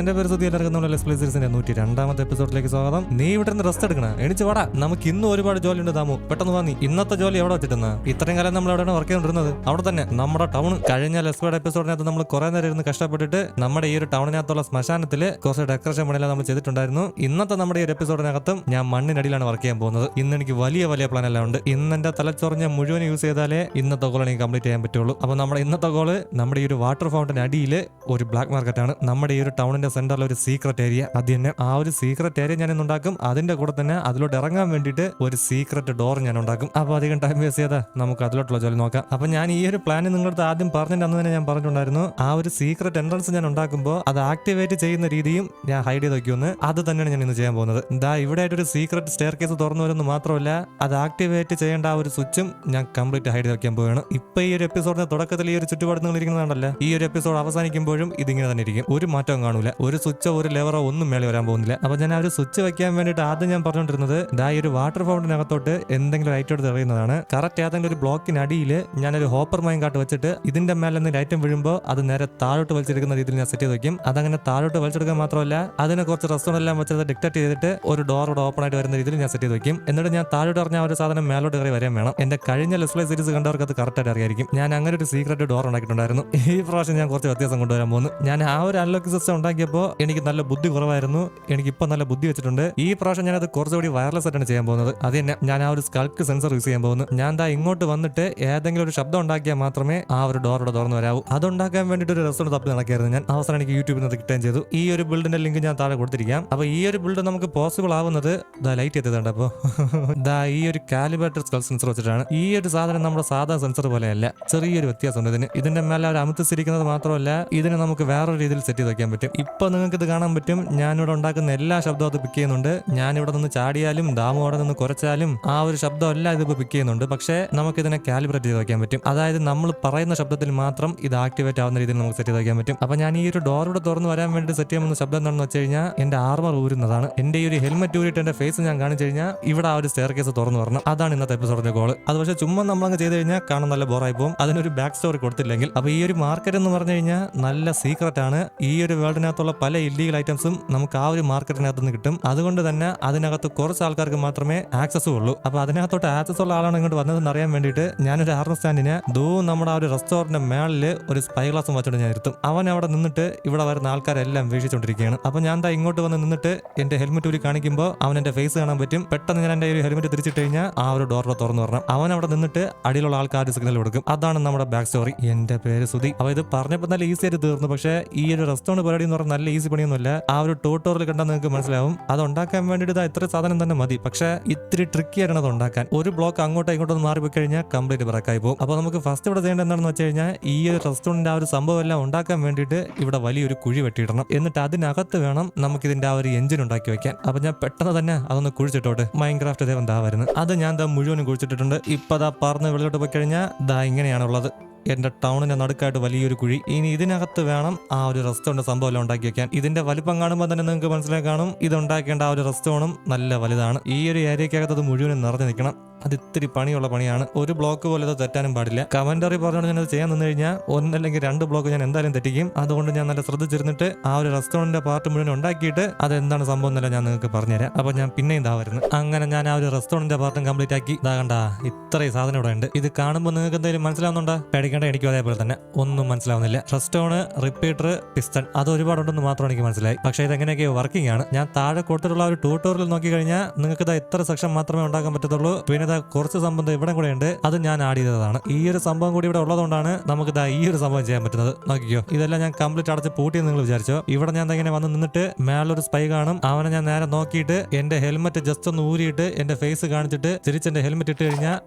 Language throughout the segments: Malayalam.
എന്റെ പേര് സുധി എല്ലാവർക്കും ലെസ് പ്ലേ സീരീസിന്റെ നൂറ്റി രണ്ടാമത്തെ എപ്പിസോഡിലേക്ക് സ്വാഗതം. നീ ഇവിടെ നിന്ന് റെസ്റ്റ് എടുക്കണം. എണിച്ച് വാടാ. നമുക്ക് ഇന്നും ഒരുപാട് ജോലി ഉണ്ട് താമു പെട്ടെന്ന് വാ നീ. ഇന്നത്തെ ജോലി എവിടെ വെച്ചിട്ടുന്ന? ഇത്രയും കാലം നമ്മൾ എവിടെയാണ് വർക്ക് ചെയ്തുകൊണ്ടിരുന്നത് അവിടെ തന്നെ. നമ്മുടെ ടൗൺ കഴിഞ്ഞ ലെസ്ബേഡ് എപ്പിസോഡിനകത്ത് നമ്മൾ കുറെ നേരം ഇരുന്ന് കഷ്ടപ്പെട്ടിട്ട് നമ്മുടെ ഈ ഒരു ടൗണിനകത്തുള്ള ശ്മശാനത്തിൽ കുറച്ച് ഡെക്കറേഷൻ പണിയെല്ലാം നമ്മൾ ചെയ്തിട്ടുണ്ടായിരുന്നു. ഇന്നത്തെ നമ്മുടെ ഈ ഒരു എപ്പിസോഡിനകത്തും ഞാൻ മണ്ണിനടിയിലാണ് വർക്ക് ചെയ്യാൻ പോകുന്നത്. ഇന്ന് എനിക്ക് വലിയ വലിയ പ്ലാൻ എല്ലാം ഉണ്ട്. ഇന്ന് എന്റെ തലച്ചൊറിഞ്ഞ മുഴുവൻ യൂസ് ചെയ്താലേ ഇന്നത്തെ ഗോൾ എനിക്ക് കംപ്ലീറ്റ് ചെയ്യാൻ പറ്റുള്ളൂ. അപ്പോൾ നമ്മുടെ ഇന്നത്തെ ഗോൾ നമ്മുടെ ഈ ഒരു വാട്ടർ ഫൗണ്ടൻ അടിയിൽ ഒരു ബ്ലാക്ക് മാർക്കറ്റ് ആണ്. നമ്മുടെ ഈ ഒരു ടൗണിന്റെ സെന്ററിൽ ഒരു സീക്രട്ട് ഏരിയ അത് തന്നെ ആ ഒരു സീക്രട്ട് ഏരിയ ഞാൻ ഉണ്ടാക്കും. അതിന്റെ കൂടെ തന്നെ അതിലോട്ട് ഇറങ്ങാൻ വേണ്ടിയിട്ട് ഒരു സീക്രട്ട് ഡോർ ഞാൻ ഉണ്ടാക്കും. അപ്പോൾ അധികം ടൈം വേസ്റ്റ് ചെയ്താൽ നമുക്ക് അതിലോട്ടുള്ള ജോലി നോക്കാം. അപ്പോൾ ഞാൻ ഈ ഒരു പ്ലാൻ നിങ്ങളുടെ ആദ്യം പറഞ്ഞിട്ട് അന്ന് തന്നെ ഞാൻ പറഞ്ഞിട്ടുണ്ടായിരുന്നു. ആ ഒരു സീക്രട്ട് എൻട്രൻസ് ഞാൻ ഉണ്ടാക്കുമ്പോൾ അത് ആക്ടിവേറ്റ് ചെയ്യുന്ന രീതിയും ഞാൻ ഹൈഡ് ചെയ്ത് വയ്ക്കുമെന്ന് അത് തന്നെയാണ് ഞാൻ ഇന്ന് ചെയ്യാൻ പോകുന്നത്. ദാ ഇവിടെ ഒരു സീക്രട്ട് സ്റ്റെയർ കേസ് തുറന്നു വരുന്നു മാത്രമല്ല അത് ആക്ടിവേറ്റ് ചെയ്യേണ്ട ആ ഒരു സ്വിച്ചും ഞാൻ കംപ്ലീറ്റ് ഹൈഡ് ചെയ്ത് വെക്കാൻ പോവുകയാണ്. ഇപ്പൊ ഈ ഒരു എപ്പിസോഡിന്റെ തുടക്കത്തിൽ ഈ ഒരു ചുറ്റുപാട് നിങ്ങൾ ഇരിക്കുന്നതാണല്ലോ ഈ ഒരു എപ്പിസോഡ് അവസാനിക്കുമ്പോഴും ഇതിങ്ങനെ തന്നെ ഇരിക്കും. ഒരു മാറ്റവും കാണൂല. ഒരു സ്വിച്ചോ ഒരു ലെവറോ ഒന്നും മേളി വരാൻ പോകുന്നില്ല. അപ്പൊ ഞാൻ ആ ഒരു സ്വിച്ച് വെക്കാൻ വേണ്ടിയിട്ട് ആദ്യം ഞാൻ പറഞ്ഞുകൊണ്ടിരുന്നത് ദാ ഈ ഒരു വാട്ടർ ഫൗണ്ടിനകത്തോട്ട് എന്തെങ്കിലും ലൈറ്റ് എടുത്ത് എറിയുന്നതാണ് കറക്റ്റ് ഏതെങ്കിലും ഒരു ബ്ലോക്കിനടിയിൽ ഞാനൊരു ഹോപ്പർ മൈൻ കാട്ട് വെച്ചിട്ട് ഇതിന്റെ മേലെ നിന്ന് ലൈറ്റും വീഴുമ്പോൾ അത് നേരെ താഴോട്ട് വലിച്ചെടുക്കുന്ന രീതിയിൽ ഞാൻ സെറ്റ് ചെയ്ത് വെക്കും. അതങ്ങനെ താഴോട്ട് വലിച്ചെടുക്കാൻ മാത്രമല്ല അതിനെ കുറച്ച് റെസ്റ്റോറന്റ് എല്ലാം വെച്ചത് ഡിക്റ്റേറ്റ് ചെയ്തിട്ട് ഒരു ഡോർ ഇവിടെ ഓപ്പൺ ആയിട്ട് വരുന്ന രീതിയിൽ ഞാൻ സെറ്റ് ചെയ്ത് വെക്കും. എന്നിട്ട് ഞാൻ താഴോട്ട് ഇറങ്ങിയ ഒരു സാധനം മേലോട്ട് കയറി വരാൻ വേണം. എന്റെ കഴിഞ്ഞ ലെസ്ലൈ സീരീസ് കണ്ടവർക്ക് അത് കറക്റ്റ് ആയിട്ട് അറിയായിരിക്കും. ഞാൻ അങ്ങനെ ഒരു സീക്രട്ട് ഡോർ ഉണ്ടാക്കിയിട്ടുണ്ടായിരുന്നു. ഈ പ്രാവശ്യം ഞാൻ കുറച്ച് വ്യത്യാസം കൊണ്ടുവരാൻ പോകുന്നു. ഞാൻ ആ ഒരു അൺലോക്ക് സിസ്റ്റം ഉണ്ടാക്കിയപ്പോൾ എനിക്ക് നല്ല ബുദ്ധി കുറവായിരുന്നു. എനിക്ക് ഇപ്പൊ നല്ല ബുദ്ധി വെച്ചിട്ടുണ്ട്. ഈ പ്രാവശ്യം ഞാനത് കുറച്ചുകൂടി വയർലെസ് ആയിട്ടാണ് ചെയ്യാൻ പോകുന്നത്. അത് തന്നെ ഞാൻ ആ ഒരു സ്കൾക്ക് സെൻസർ യൂസ് ചെയ്യാൻ പോകുന്നു. ഞാൻ ദാ ഇങ്ങോട്ട് വന്നിട്ട് ഏതെങ്കിലും ഒരു ശബ്ദം ഉണ്ടാക്കിയാൽ മാത്രമേ ആ ഒരു ഡോർ ഇവിടെ തുറന്നു വരാവൂ. അതുണ്ടാക്കാൻ വേണ്ടിയിട്ട് ഒരു റെസ്റ്റോറന്റ് തപ്പി നടക്കായിരുന്നു ഞാൻ. അവസരം എനിക്ക് യൂട്യൂബിൽ നിന്ന് കിട്ടുകയും ചെയ്തു. ഈ ഒരു ബിൽഡിന്റെ ലിങ്ക് ഞാൻ താഴെ കൊടുത്തിരിക്കാം. അപ്പൊ ഈ ഒരു ബിൽഡ് നമുക്ക് പോസിബിൾ ആവുന്നത് ദാ ലൈറ്റ് എത്തിയതുണ്ട് അപ്പോൾ ദാ ഈ ഒരു കാലിബേറ്റർ സ്കൾ സെൻസർ വെച്ചിട്ടാണ്. ഈ ഒരു സാധനം നമ്മുടെ സാധാ സെൻസർ പോലെയല്ല. ചെറിയൊരു വ്യത്യാസമുണ്ട് ഇതിന്. ഇതിന്റെ മേലെ ഒരു അമിത്തിരിക്കുന്നത് മാത്രമല്ല ഇതിനെ നമുക്ക് വേറൊരു രീതിയിൽ സെറ്റ് ചെയ്ത് വെക്കാൻ പറ്റും. ഇപ്പൊ നിങ്ങൾക്ക് ഇത് കാണാൻ പറ്റും. ഞാനിവിടെ ഉണ്ടാക്കുന്ന എല്ലാ ശബ്ദവും അത് പിക്ക് ചെയ്യുന്നുണ്ട്. ഞാനിവിടെ നിന്ന് ചാടിയാലും ദാമു അവിടെ നിന്ന് കുറച്ചാലും ആ ഒരു ശബ്ദം എല്ലാം ഇതിപ്പോൾ പിക്ക് ചെയ്യുന്നുണ്ട്. പക്ഷേ നമുക്കിതിനെ കാലിബ്രേറ്റ് ചെയ്ത് വയ്ക്കാൻ പറ്റും. അതായത് നമ്മൾ പറയുന്ന ശബ്ദത്തിൽ മാത്രം ഇത് ആക്ടിവേറ്റ് ആവുന്ന രീതിയിൽ നമുക്ക് സെറ്റ് ചെയ്ത് വയ്ക്കാൻ പറ്റും. അപ്പോൾ ഞാൻ ഈ ഒരു ഡോർ തുറന്ന് വരാൻ വേണ്ടി സെറ്റ് ചെയ്യുന്ന ശബ്ദം എന്താണെന്ന് വെച്ച് കഴിഞ്ഞാൽ എന്റെ ആർമർ ഊരുന്നതാണ്. എന്റെ ഈ ഒരു ഹെൽമെറ്റ് ഊരിയിട്ട് എന്റെ ഫേസ് ഞാൻ കാണിച്ചു കഴിഞ്ഞാൽ ഇവിടെ ആ ഒരു സ്റ്റെയർ കേസ് തുറന്നു വരണം. അതാണ് ഇന്നത്തെ എപ്പിസോഡിന്റെ ഗോൾ അത് പക്ഷേ ചുമ്മാ നമ്മളങ്ങ് ചെയ്ത് കഴിഞ്ഞാൽ കാണാൻ നല്ല ബോറായി പോകും അതിനൊരു ബാക്ക് സ്റ്റോറി കൊടുത്തില്ലെങ്കിൽ. അപ്പോൾ ഈ ഒരു മാർക്കറ്റ് എന്ന് പറഞ്ഞു കഴിഞ്ഞാൽ നല്ല സീക്രറ്റ് ആണ്. ഈ ഒരു വേൾഡിനകത്തുള്ള പല ഇല്ലീഗൽ ഐറ്റംസും നമുക്ക് ആ ഒരു മാർക്കറ്റിനകത്ത് നിന്ന് കിട്ടും. അതുകൊണ്ട് തന്നെ അതിനകത്ത് കുറച്ച് ആൾക്കാർക്ക് മാത്രമേ ആക്സസ് ഉള്ളൂ. അപ്പൊ അതിനകത്തോട്ട് ആക്സസ് ഉള്ള ആളാണ് ഇങ്ങോട്ട് വന്നതെന്ന് അറിയാൻ വേണ്ടിയിട്ട് ഞാനൊരു ആർമർ സ്റ്റാൻഡിന് ദൂ നമ്മുടെ ആ ഒരു റെസ്റ്റോറന്റ് മേളിൽ ഒരു സ്പൈ ഗ്ലാസും വെച്ചോണ്ട് ഞാൻ ഇരുത്തും. അവൻ അവിടെ നിന്നിട്ട് ഇവിടെ വരുന്ന ആൾക്കാരെല്ലാം വീക്ഷിച്ചുകൊണ്ടിരിക്കുകയാണ് അപ്പൊ ഞാൻ ദാ ഇങ്ങോട്ട് വന്ന് നിന്നിട്ട് എന്റെ ഹെൽമെറ്റ് ഊരി കാണിക്കുമ്പോൾ അവൻ എന്റെ ഫേസ് കാണാൻ പറ്റും. പെട്ടെന്ന് ഞാൻ എന്റെ ഒരു ഹെൽമെറ്റ് തിരിച്ചിട്ട് കഴിഞ്ഞാൽ ആ ഒരു ഡോറിൽ തുറന്നു വരണം. അവൻ അവിടെ നിന്നിട്ട് അടിയിലുള്ള ആൾക്കാർ സിഗ്നൽ കൊടുക്കും. അതാണ് നമ്മുടെ ബാക്ക് സ്റ്റോറി എന്റെ പേര് സുധി. അപ്പൊ ഇത് പറഞ്ഞപ്പോൾ നല്ല ഈസി ആയിട്ട് തീർന്നു. പക്ഷേ ഈ ഒരു റെസ്റ്റോറന്റ് പരിപാടി എന്ന് പറഞ്ഞാൽ നല്ല ഈസി പണിയൊന്നുമില്ല. ആ ഒരു ട്യൂട്ടോറിയൽ കണ്ടാൽ നിങ്ങൾക്ക് മനസ്സിലാവും. അത് ഉണ്ടാക്കാൻ വേണ്ടിയിട്ട് ഇതാ ഇത്ര സാധനം തന്നെ മതി. പക്ഷേ ഇത്തിരി ട്രിക്കി ആയിരുന്നു അത് ഉണ്ടാക്കാൻ. ഒരു ബ്ലോക്ക് അങ്ങോട്ടോ ഇങ്ങോട്ടോ ഒന്ന് മാറിപ്പോയി കഴിഞ്ഞാൽ കംപ്ലീറ്റ് ബ്രേക്കായി പോകും. അപ്പോൾ നമുക്ക് ഫസ്റ്റ് ഇവിടെ ചെയ്യേണ്ടത് എന്താണെന്ന് വെച്ച് കഴിഞ്ഞാൽ ഈ ഒരു റെസ്റ്റോറന്റിന്റെ ആ ഒരു സംഭവം എല്ലാം ഉണ്ടാക്കാൻ വേണ്ടിയിട്ട് ഇവിടെ വലിയൊരു കുഴി വെട്ടിയിടണം. എന്നിട്ട് അതിനകത്ത് വേണം നമുക്ക് ഇതിന്റെ ആ ഒരു എഞ്ചിൻ ഉണ്ടാക്കി വെക്കാൻ. അപ്പോൾ ഞാൻ പെട്ടെന്ന് തന്നെ അതൊന്ന് കുഴിച്ചിട്ടോട്ട് മൈൻക്രാഫ്റ്റ് ദേവൻ ദാ വരുന്നത് അത് ഞാൻ ദാ മുഴുവനും കുഴിച്ചിട്ടിട്ടുണ്ട്. ഇപ്പൊ ദാ പറന്ന് വെളിയിലോട്ട് പോയി കഴിഞ്ഞാൽ ദാ ഇങ്ങനെയാണുള്ളത്. എന്റെ ടൗണിന്റെ നടുക്കായിട്ട് വലിയൊരു കുഴി. ഇനി ഇതിനകത്ത് വേണം ആ ഒരു റെസ്റ്റോറന്റ് സംഭവം ഉണ്ടാക്കി വെക്കാൻ. ഇതിന്റെ വലിപ്പം കാണുമ്പോൾ തന്നെ നിങ്ങൾക്ക് മനസ്സിലായി കാണും. ഇത് ഉണ്ടാക്കേണ്ട ആ ഒരു റെസ്റ്റോറന്റും നല്ല വലുതാണ്. ഈ ഒരു ഏരിയക്കകത്ത് അത് മുഴുവനും നിറഞ്ഞു നിൽക്കണം. അത് ഇത്തിരി പണിയുള്ള പണിയാണ്. ഒരു ബ്ലോക്ക് പോലെ അത് തെറ്റാനും പാടില്ല. കമന്ററി പറഞ്ഞുകൊണ്ട് ഞാനത് ചെയ്യാൻ നിന്ന് കഴിഞ്ഞാൽ ഒന്നല്ലെങ്കിൽ രണ്ട് ബ്ലോക്ക് ഞാൻ എന്തായാലും തെറ്റിക്കും. അതുകൊണ്ട് ഞാൻ നല്ല ശ്രദ്ധിച്ചിരുന്നിട്ട് ആ ഒരു റെസ്റ്റോറന്റിന്റെ പാർട്ട് മുഴുവൻ ഉണ്ടാക്കിയിട്ട് അത് എന്താണ് സംഭവം എന്നല്ല ഞാൻ നിങ്ങൾക്ക് പറഞ്ഞുതരാം. അപ്പോൾ ഞാൻ പിന്നെയും ഇതാ വരുന്നത് അങ്ങനെ ഞാൻ ആ ഒരു റെസ്റ്റോറന്റിന്റെ പാർട്ടും കംപ്ലീറ്റ് ആക്കി. ഇതാ കണ്ട ഇത്രയും സാധനം ഇവിടെ ഉണ്ട് ഇത് കാണുമ്പോൾ നിങ്ങൾക്ക് എന്തെങ്കിലും മനസ്സിലാവുന്നുണ്ടോ? പേടിക്കേണ്ട എനിക്കും അതേപോലെ തന്നെ. ഒന്നും മനസ്സിലാവുന്നില്ല. റെസ്റ്റോണ് റിപ്പീറ്റർ പിസ്റ്റൺ അത് ഒരുപാടുണ്ടെന്ന് മാത്രം എനിക്ക് മനസ്സിലായി. പക്ഷേ ഇത് എങ്ങനെയൊക്കെയോ വർക്കിംഗ് ആണ്. ഞാൻ താഴെ കൊടുത്തിട്ടുള്ള ഒരു ട്യൂട്ടോറിയൽ നോക്കി കഴിഞ്ഞാൽ നിങ്ങൾക്ക് ഇതാ ഇത്ര സെക്ഷൻ മാത്രമേ ഉണ്ടാക്കാൻ പറ്റത്തുള്ളൂ. പിന്നെ ഇതാ കുറച്ച് സംബന്ധം ഇവിടെ കൂടെ ഉണ്ട്. അത് ഞാൻ ആഡ് ചെയ്തതാണ്. ഈ ഒരു സംഭവം കൂടി ഇവിടെ ഉള്ളതുകൊണ്ടാണ് നമുക്ക് ഇതാ ഈ ഒരു സംഭവം ചെയ്യാൻ പറ്റുന്നത്. നോക്കിയോ ഇതെല്ലാം ഞാൻ കംപ്ലീറ്റ് അടച്ച് പൂട്ടിയെന്ന് നിങ്ങൾ വിചാരിച്ചോ? ഇവിടെ ഞാൻ ഇങ്ങനെ വന്ന് നിന്നിട്ട് മേലൊരു സ്പൈ കാണും. അവനെ ഞാൻ നേരെ നോക്കിയിട്ട് എന്റെ ഹെൽമെറ്റ് ജസ്റ്റ് ഒന്ന് ഊരിയിട്ട് എന്റെ ഫേസ് കാണിച്ചിട്ട് തിരിച്ച് എന്റെ ഹെൽമെറ്റ് ഇട്ട് കഴിഞ്ഞാൽ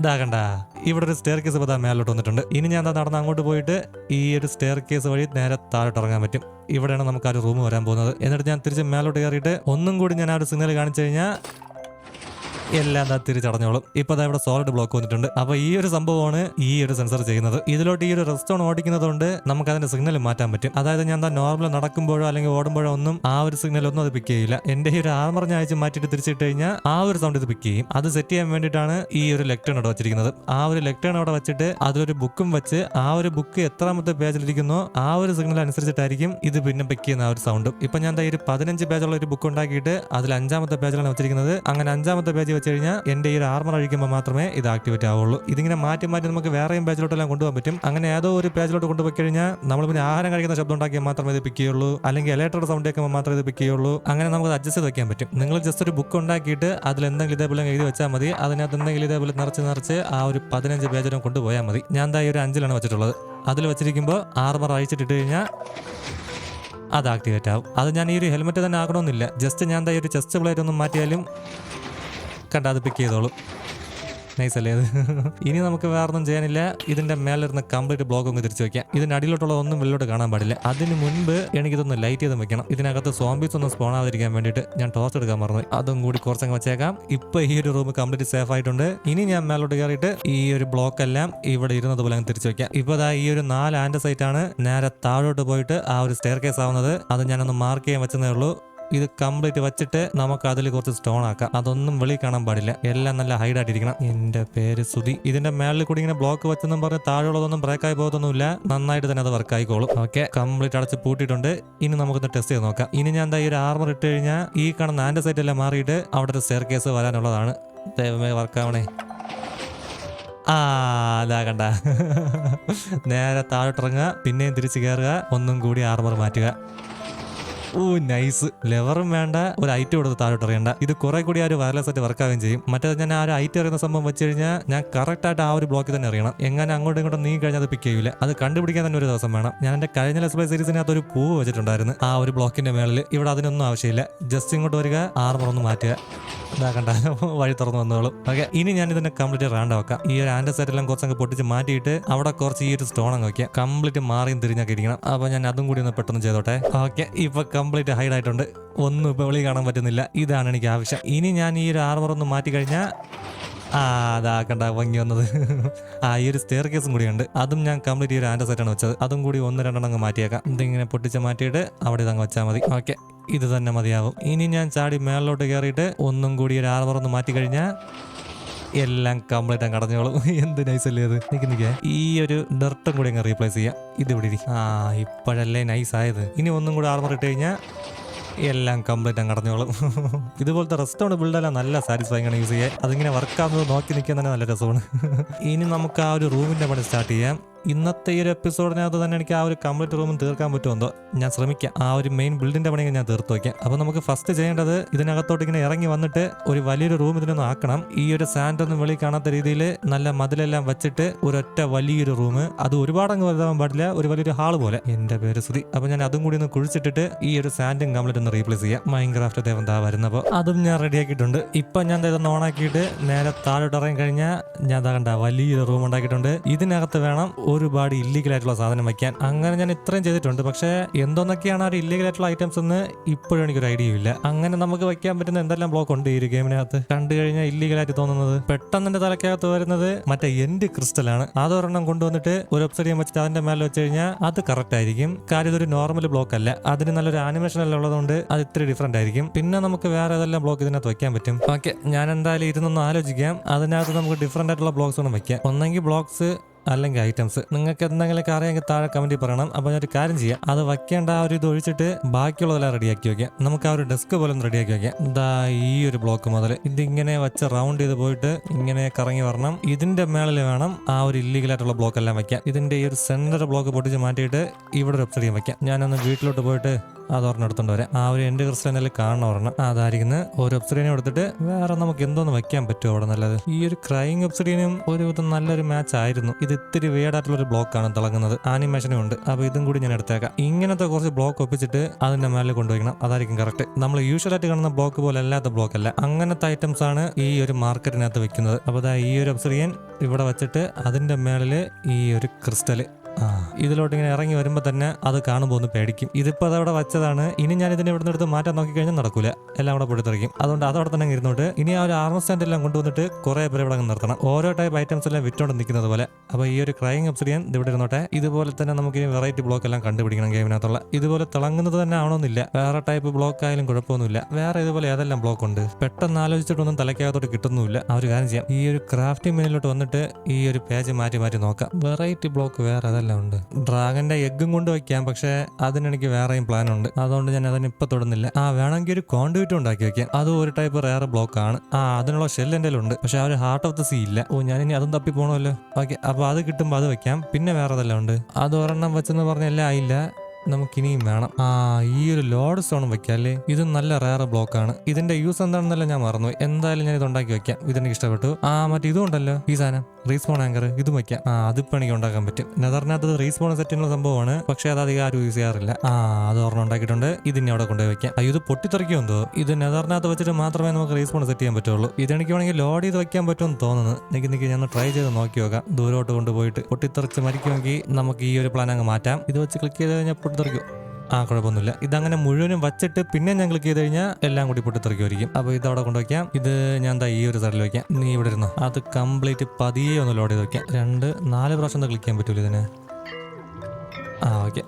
ഇതാകണ്ട ഇവിടെ ഒരു സ്റ്റെയർ കേസ് ഇപ്പോൾ മേലോട്ട് വന്നിട്ടുണ്ട്. ഇനി ഞാൻ നടന്ന് അങ്ങോട്ട് പോയിട്ട് ഈ ഒരു സ്റ്റെയർ കേസ് വഴി നേരെ താഴോട്ട് ഇറങ്ങാൻ പറ്റും. ഇവിടെയാണ് നമുക്ക് ആ ഒരു റൂം വരാൻ പോകുന്നത്. എന്നിട്ട് ഞാൻ തിരിച്ച് മേലോട്ട് കയറിയിട്ട് ഒന്നും കൂടി ഞാൻ ആ ഒരു സിഗ്നൽ കാണിച്ചു കഴിഞ്ഞാൽ എല്ലാം തിരിച്ച് അടഞ്ഞോളും ഇപ്പൊ ഇവിടെ സോളിഡ് ബ്ലോക്ക് വന്നിട്ടുണ്ട്. അപ്പൊ ഈ ഒരു സംഭവമാണ് ഈ ഒരു സെൻസർ ചെയ്യുന്നത്. ഇതിലോട്ട് ഈ ഒരു റെസ്റ്റോൺ ഓടിക്കുന്നതുകൊണ്ട് നമുക്ക് അതിന്റെ സിഗ്നൽ മാറ്റാൻ പറ്റും. അതായത് ഞാൻ എന്താ നോർമൽ നടക്കുമ്പോഴോ അല്ലെങ്കിൽ ഓടുമ്പോഴോ ഒന്നും ആ ഒരു സിഗ്നൽ ഒന്നും അത് പിക്ക് ചെയ്യില്ല. എന്റെ ഈ ഒരു ആർമർ ഞാൻ അയച്ച് മാറ്റിയിട്ട് തിരിച്ചിട്ട് കഴിഞ്ഞാൽ ആ ഒരു സൗണ്ട് ഇത് പിക്ക് ചെയ്യും. അത് സെറ്റ് ചെയ്യാൻ വേണ്ടിയിട്ടാണ് ഈ ഒരു ലെക്ടേൺ അവിടെ വെച്ചിരിക്കുന്നത്. ആ ഒരു ലെക്ടേൺ അവിടെ വെച്ചിട്ട് അതിലൊരു ബുക്കും വെച്ച് ആ ഒരു ബുക്ക് എത്രാമത്തെ പേജിലിരിക്കുന്നോ ആ ഒരു സിഗ്നൽ അനുസരിച്ചിട്ടായിരിക്കും ഇത് പിന്നെ പിക്ക് ചെയ്യുന്ന ആ ഒരു സൗണ്ടും ഇപ്പൊ ഞാൻ എന്താ ഒരു പതിനഞ്ച് പേജുള്ള ഒരു ബുക്ക് ഉണ്ടാക്കിയിട്ട് അതിൽ അഞ്ചാമത്തെ പേജിലാണ് വെച്ചിരിക്കുന്നത്. അങ്ങനെ അഞ്ചാമത്തെ പേജ് വെച്ച് കഴിഞ്ഞാൽ എന്റെ ഈ ആർമർ അഴിക്കുമ്പോൾ മാത്രമേ ഇത് ആക്ടിവേറ്റ് ആവുള്ളൂ. ഇതിങ്ങനെ മാറ്റി മാറ്റി നമുക്ക് വേറെയും പേജിലോട്ടെല്ലാം കൊണ്ടുപോകാൻ പറ്റും. അങ്ങനെ ഏതോ ഒരു പേജിലോട്ട് കൊണ്ടുപോയി കഴിഞ്ഞാൽ നമ്മൾ പിന്നെ ആഹാരം കഴിക്കുന്ന ശബ്ദം ഉണ്ടാക്കിയാൽ മാത്രമേ ഇത് പിക്ക് ചെയ്യുള്ളൂ. അല്ലെങ്കിൽ ഇലക്ട്രോയുടെ സൗണ്ട് കേൾക്കുമ്പോൾ മാത്രമേ ഇത് പിക്ക് ചെയ്യുള്ളൂ. അങ്ങനെ നമുക്ക് അഡ്ജസ്റ്റ് ചെയ്ത് വെക്കാൻ പറ്റും. നിങ്ങൾ ജസ്റ്റ് ഒരു ബുക്ക് ഉണ്ടാക്കിയിട്ട് അതിൽ എന്തെങ്കിലും ഇതേപോലെ എഴുതി വെച്ചാൽ മതി. അതിനകത്ത് എന്തെങ്കിലും ഇതേപോലെ നിറച്ച് നിറച്ച് ആ ഒരു പതിനഞ്ച് പേജിലും കൊണ്ടുപോയാൽ മതി. ഞാൻ എന്താ ഈ ഒരു അഞ്ചിലാണ് വെച്ചിട്ടുള്ളത്. അതിൽ വെച്ചിരിക്കുമ്പോൾ ആർമർ അഴിച്ചിട്ടിട്ട് കഴിഞ്ഞാൽ അത് ആക്ടിവേറ്റ് ആവും. അത് ഞാൻ ഈ ഒരു ഹെൽമെറ്റ് തന്നെ ആകണമെന്നില്ല ജസ്റ്റ് ഞാൻ എന്താ ഈ ഒരു ചെസ്റ്റ് പ്ലേറ്റ് ഒന്നും മാറ്റിയാലും കണ്ട അത് പിക്ക് ചെയ്തോളും. നൈസ് അല്ലേ അത്? ഇനി നമുക്ക് വേറെ ഒന്നും ചെയ്യാനില്ല. ഇതിന്റെ മേലിരുന്ന് കംപ്ലീറ്റ് ബ്ലോക്ക് ഒന്ന് തിരിച്ചു വെക്കാം. ഇതിന്റെ അടിയിലോട്ടുള്ള ഒന്നും വെള്ളിലോട്ട് കാണാൻ പാടില്ല. അതിന് മുൻപ് എനിക്കിതൊന്ന് ലൈറ്റ് ചെയ്ത് വെക്കണം. ഇതിനകത്ത് സോംബീസ് ഒന്നും സ്പോൺ ആവാതിരിക്കാൻ വേണ്ടിയിട്ട് ഞാൻ ടോർച്ച് എടുക്കാൻ മറന്നു. അതും കൂടി കുറച്ചങ്ങ് വെച്ചേക്കാം. ഇപ്പൊ ഈ ഒരു റൂം കംപ്ലീറ്റ് സേഫ് ആയിട്ടുണ്ട്. ഇനി ഞാൻ മേലോട്ട് കയറിയിട്ട് ഈ ഒരു ബ്ലോക്ക് എല്ലാം ഇവിടെ ഇരുന്നത് പോലെ അങ്ങ് തിരിച്ചു വെക്കാം. ഇപ്പൊ ഈ ഒരു നാല് ആൻഡ് സൈറ്റ് ആണ് നേരെ താഴോട്ട് പോയിട്ട് ആ ഒരു സ്റ്റെയർ കേസ് ആവുന്നത്. അത് ഞാനൊന്ന് മാർക്ക് ചെയ്യാൻ വെച്ചതേ ഉള്ളൂ. ഇത് കംപ്ലീറ്റ് വെച്ചിട്ട് നമുക്ക് അതിൽ കുറച്ച് സ്റ്റോൺ ആക്കാം അതൊന്നും വെളി കാണാൻ പാടില്ല. എല്ലാം നല്ല ഹൈഡ് ആയിട്ടിരിക്കണം. എന്റെ പേര് സുധി. ഇതിന്റെ മേളിൽ കൂടി ഇങ്ങനെ ബ്ലോക്ക് വെച്ചെന്നും പറഞ്ഞ് താഴെയുള്ളതൊന്നും ബ്രേക്ക് ആയി പോകത്തൊന്നുമില്ല. നന്നായിട്ട് തന്നെ അത് വർക്ക് ആയിക്കോളും. ഓക്കെ കംപ്ലീറ്റ് അടച്ച് പൂട്ടിയിട്ടുണ്ട്. ഇനി നമുക്കൊന്ന് ടെസ്റ്റ് ചെയ്ത് നോക്കാം. ഇനി ഞാൻ എന്താ ഈ ഒരു ആർമർ ഇട്ട് കഴിഞ്ഞാൽ ഈ കാണുന്ന ആൻഡ് സൈറ്റ് എല്ലാം മാറിയിട്ട് അവിടെ ഒരു സ്റ്റെയർ കേസ് വരാനുള്ളതാണ്. ദൈവമേ വർക്കാവണേ ആ അതാ കണ്ട. നേരെ താഴോട്ടിറങ്ങുക. പിന്നെയും തിരിച്ചു കയറുക ഒന്നും കൂടി ആർമർ മാറ്റുക. ഓ നൈസ്. ലെവറും വേണ്ട ഒരു ഐറ്റം കൊടുത്ത് താഴോട്ട് അറിയണ്ട ഇത് കുറെ കൂടി ആ ഒരു വയർലെസ് ആയിട്ട് വർക്ക് ആവുകയും ചെയ്യും. മറ്റേത് ഞാൻ ആ ഒരു ഐറ്റം അറിയുന്ന സംഭവം വെച്ച് കഴിഞ്ഞാൽ ഞാൻ കറക്റ്റ് ആയിട്ട് ആ ഒരു ബ്ലോക്കിൽ തന്നെ അറിയണം എങ്ങനെ അങ്ങോട്ടും ഇങ്ങോട്ടും നീങ്ങി കഴിഞ്ഞാൽ അത് പിക്ക് ചെയ്യൂല. അത് കണ്ടുപിടിക്കാൻ തന്നെ ഒരു ദിവസം വേണം. ഞാൻ എന്റെ കഴിഞ്ഞ ലെസ് പ്ലേ സീരീസിനകത്ത് ഒരു പൂവ് വെച്ചിട്ടുണ്ടായിരുന്നു. ആ ഒരു ബ്ലോക്കിന്റെ മേളിൽ ഇവിടെ അതിനൊന്നും ആവശ്യമില്ല. ജസ്റ്റ് ഇങ്ങോട്ട് വരിക ആർമർ ഒന്ന് മാറ്റുക. ഇതാക്കണ്ട കണ്ട വഴി തുറന്നു വന്നോളൂ. ഓക്കെ ഇനി ഞാൻ ഇതിനെ കംപ്ലീറ്റ് റാൻഡ് വെക്കാം ഈ ഒരു ആൻഡ് സെറ്റ് എല്ലാം കുറച്ചങ്ങ് പൊട്ടിച്ച് മാറ്റിയിട്ട് അവിടെ കുറച്ച് ഈ ഒരു സ്റ്റോൺ അങ്ങ് വെക്കാം കംപ്ലീറ്റ് മാറിയും തിരിഞ്ഞൊക്കെ ഇരിക്കണം. അപ്പൊ ഞാൻ അതും കൂടി ഒന്ന് പെട്ടെന്ന് ചെയ്തോട്ടെ. ഓക്കെ ഇപ്പൊ കംപ്ലീറ്റ് ഹൈഡ് ആയിട്ടുണ്ട്. ഒന്നും ഇപ്പൊ വെളി കാണാൻ പറ്റുന്നില്ല. ഇതാണ് എനിക്ക് ആവശ്യം. ഇനി ഞാൻ ഈ ഒരു ആർമർ ഒന്ന് മാറ്റി കഴിഞ്ഞാൽ ആ അതാ കണ്ട ഭംഗി വന്നത്. ആ ഈ ഒരു സ്റ്റെയർ കേസും കൂടി ഉണ്ട്. അതും ഞാൻ കംപ്ലീറ്റ് ഈ ഒരു ആൻഡ് സെറ്റാണ് വെച്ചത്. അതും കൂടി ഒന്ന് രണ്ടെണ്ണം അങ്ങ് മാറ്റിയേക്കാം. ഇതിങ്ങനെ പൊട്ടിച്ച് മാറ്റിയിട്ട് അവിടെ ഇതങ്ങ് വെച്ചാൽ മതി. ഓക്കെ. ഇത് തന്നെ മതിയാവും. ഇനി ഞാൻ ചാടി മേളിലോട്ട് കയറിയിട്ട് ഒന്നും കൂടി ഒരു ആർമർ ഒന്ന് മാറ്റി കഴിഞ്ഞാൽ എല്ലാം കംപ്ലീറ്റ് അങ്ങ് കടഞ്ഞോളും എന്ത് നൈസ് അല്ലേ അത് നിക്ക് നിൽക്കുക ഈ ഒരു ഡർട്ടും കൂടി അങ്ങ് റീപ്ലേസ് ചെയ്യാം. ഇത് ഇവിടെ ഇരി. ആ ഇപ്പോഴല്ലേ നൈസ് ആയത്. ഇനി ഒന്നും കൂടി ആർമർ ഇട്ട് കഴിഞ്ഞാൽ എല്ലാം കംപ്ലീറ്റ് അങ്ങ് അടഞ്ഞോളും ഇതുപോലത്തെ റെസ്റ്റോറന്റ് ബിൽഡെല്ലാം നല്ല സാറ്റിസ്ഫൈങ് ആണ് യൂസ്. ചെയ്യാൻ അതിങ്ങനെ വർക്ക് ആവുന്നത് നോക്കി നിൽക്കാൻ തന്നെ നല്ല രസമാണ്. ഇനി നമുക്ക് ആ ഒരു റൂമിന്റെ പണി സ്റ്റാർട്ട് ചെയ്യാം. ഇന്നത്തെ ഈ ഒരു എപ്പിസോഡിനകത്ത് തന്നെ എനിക്ക് ആ ഒരു കംപ്ലീറ്റ് റൂമും തീർക്കാൻ പറ്റുമെന്നോ ഞാൻ ശ്രമിക്കാം. ആ ഒരു മെയിൻ ബിൽഡിന്റെ പണിയൊക്കെ ഞാൻ തീർത്ത് വയ്ക്കാം. അപ്പോൾ നമുക്ക് ഫസ്റ്റ് ചെയ്യേണ്ടത് ഇതിനകത്തോട്ട് ഇങ്ങനെ ഇറങ്ങി വന്നിട്ട് ഒരു വലിയൊരു റൂം ഇതിനൊന്ന് ആക്കണം. ഈ ഒരു സാൻഡ് ഒന്നും വെളി കാണാത്ത രീതിയിൽ നല്ല മതിലെല്ലാം വെച്ചിട്ട് ഒരൊറ്റ വലിയൊരു റൂം അത് ഒരുപാട് അങ്ങ് വലുതാവാൻ പാടില്ല. ഒരു വലിയൊരു ഹാൾ പോലെ. എന്റെ പേര് ശ്രുതി. അപ്പോൾ ഞാൻ അതും കൂടി ഒന്ന് കുഴിച്ചിട്ടിട്ട് ഈ ഒരു സാൻഡും കംപ്ലീറ്റ് ഒന്ന് റീപ്ലേസ് ചെയ്യാം. മൈൻക്രാഫ്റ്റ് ദേവൻ താ വരുന്നപ്പോൾ അതും ഞാൻ റെഡിയാക്കിയിട്ടുണ്ട് ഇപ്പം ഞാൻ ഇതൊന്ന് ഓണാക്കിയിട്ട് നേരെ താഴോട്ട് ഇറങ്ങി കഴിഞ്ഞാൽ ഞാൻ താകണ്ട വലിയൊരു റൂം ഉണ്ടാക്കിയിട്ടുണ്ട്. ഇതിനകത്ത് വേണം ഒരുപാട് ഇല്ലീഗൽ ആയിട്ടുള്ള സാധനം വയ്ക്കാൻ. അങ്ങനെ ഞാൻ ഇത്രയും ചെയ്തിട്ടുണ്ട്. പക്ഷേ എന്തൊന്നൊക്കെയാണ് ആ ഒരു ഇല്ലീഗൽ ആയിട്ടുള്ള ഐറ്റംസ് എന്ന് ഇപ്പോഴും എനിക്കൊരു ഐഡിയ ഇല്ല. അങ്ങനെ നമുക്ക് വയ്ക്കാൻ പറ്റുന്ന എന്തെല്ലാം ബ്ലോക്ക് ഉണ്ട് ഈ ഒരു ഗെയിമിനകത്ത് കണ്ടു കഴിഞ്ഞാൽ ഇല്ലീഗൽ ആയിട്ട് തോന്നുന്നത് പെട്ടെന്ന് എന്റെ തലക്കകത്ത് വരുന്നത് മറ്റേ എൻഡ് ക്രിസ്റ്റൽ ആണ്. അതൊരെണ്ണം കൊണ്ടുവന്നിട്ട് ഒരു ഒബ്സരിയം വെച്ചിട്ട് അതിന്റെ മേലെ വെച്ച് കഴിഞ്ഞാൽ അത് കറക്റ്റ് ആയിരിക്കും. കാര്യം ഇതൊരു നോർമൽ ബ്ലോക്ക് അല്ല. അതിന് നല്ലൊരു ആനിമേഷൻ എല്ലാം ഉള്ളതുകൊണ്ട് അത് ഇത്തിരി ഡിഫറെന്റ് ആയിരിക്കും. പിന്നെ നമുക്ക് വേറെ ഏതെല്ലാം ബ്ലോക്ക് ഇതിനകത്ത് വെക്കാൻ പറ്റും? ഓക്കെ ഞാൻ എന്തായാലും ഇരുന്നൊന്ന് ആലോചിക്കാം. അതിനകത്ത് നമുക്ക് ഡിഫറെന്റ് ആയിട്ടുള്ള ബ്ലോക്സ് ഒന്നും വെക്കാം ഒന്നെങ്കിൽ ബ്ലോക്സ് അല്ലെങ്കിൽ ഐറ്റംസ് നിങ്ങൾക്ക് എന്തെങ്കിലുമൊക്കെ അറിയാമെങ്കിൽ താഴെ കമന്റിൽ പറയണം. അപ്പോൾ ഞാൻ ഒരു കാര്യം ചെയ്യാം. അത് വയ്ക്കേണ്ട ആ ഒരു ഇത് ഒഴിച്ചിട്ട് ബാക്കിയുള്ളതെല്ലാം റെഡിയാക്കി വെക്കാം. നമുക്ക് ആ ഒരു ഡെസ്ക് പോലെ റെഡിയാക്കി വെക്കാം. ഇതാ ഈ ഒരു ബ്ലോക്ക് മുതൽ ഇതിങ്ങനെ വെച്ച് റൗണ്ട് ചെയ്ത് പോയിട്ട് ഇങ്ങനെ കറങ്ങി വരണം. ഇതിന്റെ മേളിൽ വേണം ആ ഒരു ഇല്ലീഗൽ ആയിട്ടുള്ള ബ്ലോക്ക് എല്ലാം വെക്കാം ഇതിന്റെ ഈ ഒരു സെന്റർ ബ്ലോക്ക് പൊട്ടിച്ച് മാറ്റിയിട്ട് ഇവിടെ ഒരു വെബ്സൈറ്റ് വെക്കാം. ഞാനൊന്ന് വീട്ടിലോട്ട് പോയിട്ട് അത് ഒരെണ്ണം വരാം. ആ ഒരു എന്റെ ക്രിസ്റ്റലിൽ കാണണം ഒരെണ്ണം. അതായിരിക്കുന്നത് ഒരു ഒബ്സിഡിയനും എടുത്തിട്ട് വേറെ നമുക്ക് എന്തോന്ന് വെക്കാൻ പറ്റുമോ അവിടെ നല്ലത്? ഈ ഒരു ക്രൈങ് ഒബ്സിഡിയനും ഒരു നല്ലൊരു മാച്ച് ആയിരുന്നു. ഇത് ഇത്തിരി വേടായിട്ടുള്ളൊരു ബ്ലോക്കാണ് തിളങ്ങുന്നത്. ആനിമേഷനും ഉണ്ട്. അപ്പൊ ഇതും കൂടി ഞാൻ എടുത്തേക്കാം. ഇങ്ങനത്തെ കുറച്ച് ബ്ലോക്ക് ഒപ്പിച്ചിട്ട് അതിന്റെ മേലെ കൊണ്ടുവയ്ക്കണം. അതായിരിക്കും കറക്റ്റ് നമ്മൾ യൂഷ്വൽ ആയിട്ട് കാണുന്ന ബ്ലോക്ക് പോലെ അല്ലാത്ത ബ്ലോക്ക് അല്ല. അങ്ങനത്തെ ഐറ്റംസ് ആണ് ഈ ഒരു മാർക്കറ്റിനകത്ത് വെക്കുന്നത്. അപ്പൊ ദാ ഈ ഒരു ഒബ്സിഡിയൻ ഇവിടെ വെച്ചിട്ട് അതിന്റെ മേളിൽ ഈ ഒരു ക്രിസ്റ്റൽ ഇതിലോട്ട് ഇങ്ങനെ ഇറങ്ങി വരുമ്പോൾ തന്നെ അത് കാണുമ്പോൾ ഒന്ന് പേടിക്കും. ഇതിപ്പോൾ അതവിടെ വെച്ചതാണ്. ഇനി ഞാൻ ഇതിനെ ഇവിടെ എടുത്ത് മാറ്റാൻ നോക്കിക്കഴിഞ്ഞാൽ നടക്കൂല. എല്ലാം അവിടെ പൊടിത്തെറിക്കും അതുകൊണ്ട് അതവിടെ തന്നെ ഇരുന്നോട്ട്. ഇനി ആ ഒരു ആർമ സ്റ്റാൻഡ് എല്ലാം കൊണ്ടുവന്നിട്ട് കുറേ പേര് ഇവിടെ നിർത്തണം. ഓരോ ടൈപ്പ് ഐറ്റംസ് എല്ലാം വിറ്റോണ്ട് നിൽക്കുന്നത് പോലെ. അപ്പോൾ ഈ ഒരു ക്രൈങ് ഒബ്സിഡിയൻ ഇവിടെ ഇരുന്നോട്ടെ. ഇതുപോലെ തന്നെ നമുക്ക് ഈ വെറൈറ്റി ബ്ലോക്ക് എല്ലാം കണ്ടുപിടിക്കണം ഗെയിമിനകത്തുള്ള ഇതുപോലെ തിളങ്ങുന്നത് തന്നെ ആവണമെന്നില്ല. വേറെ ടൈപ്പ് ബ്ലോക്ക് ആയാലും കുഴപ്പമൊന്നുമില്ല. വേറെ ഇതുപോലെ ഏതെല്ലാം ബ്ലോക്ക് ഉണ്ട്? പെട്ടെന്ന് ആലോചിച്ചിട്ടൊന്നും തലയ്ക്കകത്തോട്ട് കിട്ടുന്നുമില്ല. ആ ഒരു കാര്യം ചെയ്യാം. ഈ ഒരു ക്രാഫ്റ്റിംഗ് മെനുലോട്ട് വന്നിട്ട് ഈ ഒരു പേജ് മാറ്റി മാറ്റി നോക്കാം. വെറൈറ്റി ബ്ലോക്ക് വേറെ ഏതെല്ലാം ഉണ്ട്. ഡ്രാഗന്റെ എഗ്ഗും കൊണ്ട് വയ്ക്കാം പക്ഷേ അതിനെനിക്ക് വേറെയും പ്ലാൻ ഉണ്ട്. അതുകൊണ്ട് ഞാൻ അതിന് ഇപ്പൊ തൊടുന്നില്ല. ആ വേണമെങ്കിൽ ഒരു കോണ്ടുവിറ്റ് ഉണ്ടാക്കി വെക്കാം. അത് ഒരു ടൈപ്പ് റേർ ബ്ലോക്ക് ആണ്. ആ അതിനുള്ള ഷെൽ എന്റെ ഉണ്ട് പക്ഷെ ആ ഒരു ഹാർട്ട് ഓഫ് ദ സീ ഇല്ല. ഓ ഞാൻ ഇനി അതും തപ്പി പോകണമല്ലോ ഓക്കെ അപ്പൊ അത് കിട്ടുമ്പോൾ അത് വെക്കാം. പിന്നെ വേറെ ഏതെല്ലാം ഉണ്ട്. അത് ഒരെണ്ണം വെച്ചെന്ന് പറഞ്ഞല്ല എല്ലാം ആയില്ല. നമുക്കിനിയും വേണം. ആ ഈ ഒരു ലോഡ് സ്റ്റോൺ വെക്കാല്ലേ ഇത് നല്ല റയർ ബ്ലോക്ക് ആണ്. ഇതിന്റെ യൂസ് എന്താണെന്നല്ല ഞാൻ മറന്നു എന്തായാലും ഞാൻ ഇത് ഉണ്ടാക്കി വെക്കാം. ഇതെനിക്ക് ഇഷ്ടപ്പെട്ടു. ആ മറ്റേ ഇതും ഉണ്ടല്ലോ. ഈ സാധനം. റീസ്പോൺ ആങ്കർ ഇതും വയ്ക്കാം ആ അതിപ്പോൾ എനിക്ക് ഉണ്ടാക്കാൻ പറ്റും. നെതറിനകത്ത് റീസ്പോൺ സെറ്റിനുള്ള സംഭവമാണ്. പക്ഷേ അത് അധികം ആരും യൂസ് ചെയ്യാറില്ല. ആ അത് ഒരെണ്ണം ഉണ്ടാക്കിയിട്ടുണ്ട്. ഇതിനെ അവിടെ കൊണ്ടുപോയി വെക്കാം. അയ്യോ ഇത് പൊട്ടിത്തെറിക്കുമെന്തോ ഇത് നെതറിനകത്ത് വെച്ചിട്ട് മാത്രമേ നമുക്ക് റീസ്പോൺ സെറ്റ് ചെയ്യാൻ പറ്റുള്ളൂ. ഇതെനിക്ക് വേണമെങ്കിൽ ലോഡ് ചെയ്ത് വെക്കാൻ പറ്റുമെന്ന് തോന്നുന്നു. എനിക്ക് നിൽക്കി ഞാൻ ട്രൈ ചെയ്ത് നോക്കി നോക്കാം. ദൂരോട്ട് കൊണ്ടുപോയിട്ട് പൊട്ടിത്തെറിച്ച് മരിക്കുമെങ്കിൽ നമുക്ക് ഈ ഒരു പ്ലാൻ അങ്ങ് മാറ്റാം. ഇത് വെച്ച് ക്ലിക്ക് ചെയ്ത് കഴിഞ്ഞാൽ പൊട്ടിത്തെറിക്കും. ആ കുഴപ്പമൊന്നുമില്ല. ഇതങ്ങനെ മുഴുവനും വച്ചിട്ട് പിന്നെ ഞാൻ ക്ലിക്ക് ചെയ്ത് കഴിഞ്ഞാൽ എല്ലാം കൂടി പൊട്ടിത്തെറിക്കുമായിരിക്കും. അപ്പോൾ ഇത് അവിടെ കൊണ്ടുവയ്ക്കാം. ഇത് ഞാൻ എന്താ ഈ ഒരു സൈഡിൽ വയ്ക്കാം. നീ ഇവിടെ ഇരുന്നോ. അത് കംപ്ലീറ്റ് പതിയെ ഒന്ന് ലോഡ് ചെയ്ത് വെക്കാം രണ്ട് നാല് പ്രാവശ്യം എന്താ ക്ലിക്ക് ചെയ്യാൻ പറ്റൂല ഇതിന്? ആ ഓക്കെ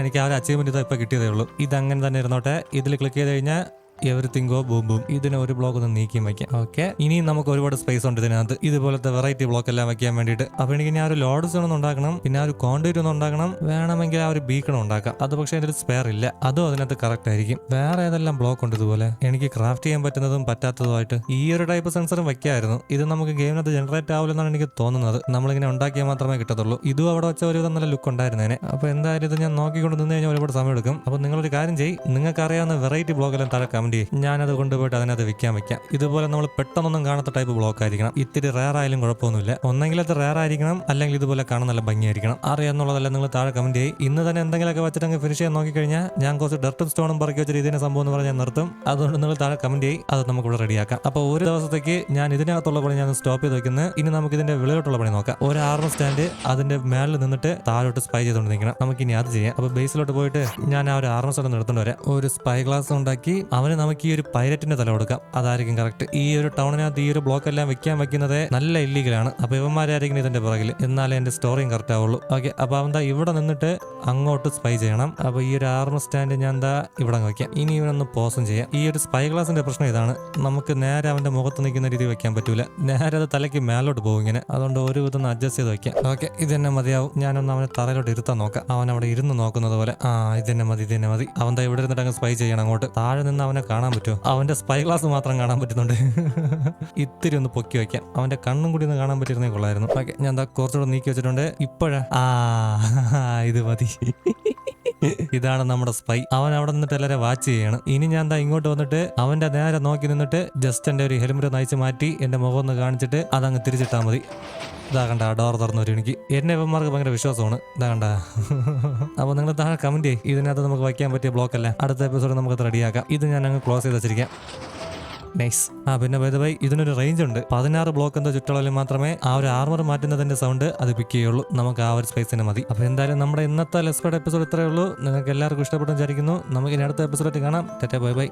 എനിക്ക് ആ ഒരു അച്ചീവ്മെന്റ് ഇതാ ഇപ്പൊ കിട്ടിയതേ ഉള്ളൂ. ഇതങ്ങനെ തന്നെ ഇരുന്നോട്ടെ. ഇതിൽ ക്ലിക്ക് ചെയ്ത് കഴിഞ്ഞാൽ എവറിത്തിങ് ഗോ ബൂം ബൂം ഇതിനെ ഒരു ബ്ലോക്ക് ഒന്ന് നീക്കിയും വയ്ക്കാം. ഓക്കെ ഇനിയും നമുക്ക് ഒരുപാട് സ്പേസ് ഉണ്ട് ഇതിനകത്ത്. ഇതുപോലത്തെ വെറൈറ്റി ബ്ലോക്ക് എല്ലാം വെക്കാൻ വേണ്ടിയിട്ട്. അപ്പോൾ എനിക്ക് ഇനി ആ ഒരു ലോഡ് സോൺ ഉണ്ടാക്കണം. പിന്നെ ആ ഒരു കോണ്ടിറ്റ് ഒന്ന് ഉണ്ടാക്കണം. വേണമെങ്കിൽ ആ ഒരു ബീക്കൺ ഉണ്ടാക്കാം. അത് പക്ഷേ അതിൽ സ്പെയർ ഇല്ല. അതും അതിനകത്ത് കറക്റ്റ് ആയിരിക്കും. വേറെ ഏതെല്ലാം ബ്ലോക്ക് ഉണ്ട് ഇതുപോലെ? എനിക്ക് ക്രാഫ്റ്റ് ചെയ്യാൻ പറ്റുന്നതും പറ്റാത്തതുമായിട്ട്. ഈ ഒരു ടൈപ്പ് സെൻസറും വെക്കായിരുന്നു ഇത് നമുക്ക് ഗെയിമിനകത്ത് ജനറേറ്റ് ആവില്ലെന്നാണ് എനിക്ക് തോന്നുന്നത്. നമ്മളിങ്ങനെ ഉണ്ടാക്കിയാൽ മാത്രമേ കിട്ടത്തുള്ളൂ. ഇതും അവിടെ വെച്ച ഒരു നല്ല ലുക്ക് ഉണ്ടായിരുന്നേനെ അപ്പോൾ എന്തായാലും ഇത് ഞാൻ നോക്കിക്കൊണ്ട് നിന്ന് കഴിഞ്ഞാൽ ഒരുപാട് സമയം എടുക്കും അപ്പോൾ നിങ്ങളൊരു കാര്യം ചെയ്യും. നിങ്ങൾക്ക് അറിയാവുന്ന വെറൈറ്റി ബ്ലോക്ക് എല്ലാം കമന്റ് ചെയ്യും ഞാനത് കൊണ്ടുപോയിട്ട് അതിനകത്ത് വിൽക്കാൻ വെക്കാം ഇതുപോലെ നമ്മൾ പെട്ടെന്നൊന്നും കാണാത്ത ടൈപ്പ് ബ്ലോക്ക് ആയിരിക്കണം. ഇത്തിരി റയർ ആയാലും കുഴപ്പമൊന്നുമില്ല. ഒന്നെങ്കിൽ അത് റയർ ആയിരിക്കണം അല്ലെങ്കിൽ ഇതുപോലെ കാണാൻ നല്ല ഭംഗിയായിരിക്കണം. അറിയാന്നുള്ളതല്ല നിങ്ങൾ താഴെ കമന്റ് ചെയ്യും. ഇന്ന് തന്നെ എന്തെങ്കിലുമൊക്കെ വെച്ചിട്ട് അങ്ങ് ഫിനിഷ് ചെയ്യാൻ നോക്കിക്കഴിഞ്ഞാൽ ഞാൻ കുറച്ച് ഡർട്ടും സ്റ്റോണും പറക്കി വെച്ച ഇതിനെ സംഭവം എന്ന് പറഞ്ഞാൽ നിർത്തും. അതുകൊണ്ട് നിങ്ങൾ താഴെ കമന്റ് ചെയ്യും. അത് നമുക്ക് ഇവിടെ റെഡിയാക്കാം അപ്പോൾ ഒരു ദിവസത്തേക്ക് ഞാൻ ഇതിനകത്തുള്ള പണി ഞാൻ സ്റ്റോപ്പ് ചെയ്ത് വെക്കുന്നത് ഇനി നമുക്ക് ഇതിന്റെ വിളയോട്ടുള്ള പണി നോക്കാം. ഒരു ആർമ സ്റ്റാൻഡ് അതിന്റെ മേളിൽ നിന്നിട്ട് താഴോട്ട് സ്പൈ ചെയ്തുകൊണ്ട് നിൽക്കണം. നമുക്ക് ഇനി അത് ചെയ്യാം. അപ്പോൾ ബേസിലോട്ട് പോയിട്ട് ഞാൻ ആ ഒരു ആർമ സ്റ്റാൻഡ് നിർത്തേണ്ടി വരാം. ഒരു സ്പൈ ഗ്ലാസ് ഉണ്ടാക്കി അവന് നമുക്ക് ഈ ഒരു പൈലറ്റിന്റെ തല കൊടുക്കാം. അതായിരിക്കും കറക്റ്റ് ഈ ഒരു ടൗണിനകത്ത് ഈ ഒരു ബ്ലോക്ക് എല്ലാം വെക്കാൻ വെക്കുന്നത് നല്ല ഇല്ലീഗലാണ് അപ്പൊ ഇവന്മാരായിരിക്കും ഇതിന്റെ പുറകിൽ എന്നാലേ എന്റെ സ്റ്റോറിയും കറക്റ്റ് ആവുള്ളൂ. ഓക്കെ അപ്പൊ അവന്താ ഇവിടെ നിന്നിട്ട് അങ്ങോട്ട് സ്പൈ ചെയ്യണം. അപ്പൊ ഈ ഒരു ആർമ സ്റ്റാൻഡ് ഞാൻ എന്താ ഇവിടെ വെക്കാം. ഇനി ഇവനൊന്ന് പോസും ചെയ്യാം. ഈ ഒരു സ്പൈ ഗ്ലാസിന്റെ പ്രശ്നം ഇതാണ്. നമുക്ക് നേരെ അവന്റെ മുഖത്ത് നിൽക്കുന്ന രീതി വെക്കാൻ പറ്റൂല. നേരെ അത് തലയ്ക്ക് മേലോട്ട് പോകും ഇങ്ങനെ. അതുകൊണ്ട് ഒരു വിധം അഡ്ജസ്റ്റ് ചെയ്ത് വെക്കാം. ഓക്കെ ഇത് തന്നെ മതിയാവും. ഞാനൊന്ന് അവനെ തറയിലോട്ട് ഇരുത്താൻ നോക്കാം. അവൻ അവിടെ ഇരുന്ന് നോക്കുന്നത് പോലെ. ആ ഇത് തന്നെ മതി ഇത് തന്നെ മതി. അവൻ ഇവിടെ ഇരുന്നിട്ട് അങ്ങ് സ്പൈ ചെയ്യണം അങ്ങോട്ട്. താഴെ നിന്ന് അവനെ കാണാൻ പറ്റുമോ? അവന്റെ സ്പൈ ഗ്ലാസ് മാത്രം കാണാൻ പറ്റുന്നുണ്ട്. ഇത്തിരി ഒന്ന് പൊക്കി വെക്കാം. അവന്റെ കണ്ണും കൂടി ഒന്ന് കാണാൻ പറ്റിയിരുന്നേ കൊള്ളായിരുന്നു. ഓക്കെ ഞാൻ എന്താ കുറച്ചുകൂടെ നീക്കി വെച്ചിട്ടുണ്ട്. ഇപ്പോഴാ? ആ ഇത് മതി. ഇതാണ് നമ്മുടെ സ്പൈ അവൻ അവിടെ നിന്നിട്ട് എല്ലാരെ വാച്ച് ചെയ്യാണ്. ഇനി ഞാൻ എന്താ ഇങ്ങോട്ട് വന്നിട്ട് അവന്റെ നേരെ നോക്കി നിന്നിട്ട് ജസ്റ്റ് എന്റെ ഒരു ഹെൽമെറ്റ് നയിച്ച് മാറ്റി എന്റെ മുഖം ഒന്ന് കാണിച്ചിട്ട് അതങ്ങ് തിരിച്ചിട്ടാൽ മതി. ഇതാ കണ്ട ഡോർ തുറന്നു വരും എനിക്ക്. എന്നെ ഇവന്മാർക്ക് ഭയങ്കര വിശ്വാസമാണ്. ഇതാ കണ്ട. അപ്പോൾ നിങ്ങൾ താഴെ കമന്റ് ചെയ്യും. ഇതിനകത്ത് നമുക്ക് വയ്ക്കാൻ പറ്റിയ ബ്ലോക്ക് അല്ല? അടുത്ത എപ്പിസോഡ് നമുക്ക് റെഡിയാക്കാം ഇത് ഞാൻ അങ്ങ് ക്ലോസ് ചെയ്ത് വെച്ചിരിക്കാം. നൈസ് ആ പിന്നെ ബൈ ഇതിനൊരു റേഞ്ച് ഉണ്ട്. പതിനാറ് ബ്ലോക്ക് എന്തോ ചുറ്റളവിൽ മാത്രമേ ആ ഒരു ആർമർ മാറ്റുന്നതിന്റെ സൗണ്ട് അത് പിക്ക് ചെയ്യുള്ളൂ. നമുക്ക് ആ ഒരു സ്പേസിന് മതി. അപ്പോൾ എന്തായാലും നമ്മുടെ ഇന്നത്തെ ലെസ്പേഡ് എപ്പിസോഡ് ഇത്രയേ ഉള്ളൂ. നിങ്ങൾക്ക് എല്ലാവർക്കും ഇഷ്ടപ്പെട്ടു വിചാരിക്കുന്നു. നമുക്ക് ഇനി അടുത്ത എപ്പിസോഡ് കാണാം. ടെറ്റ ബൈ ബൈ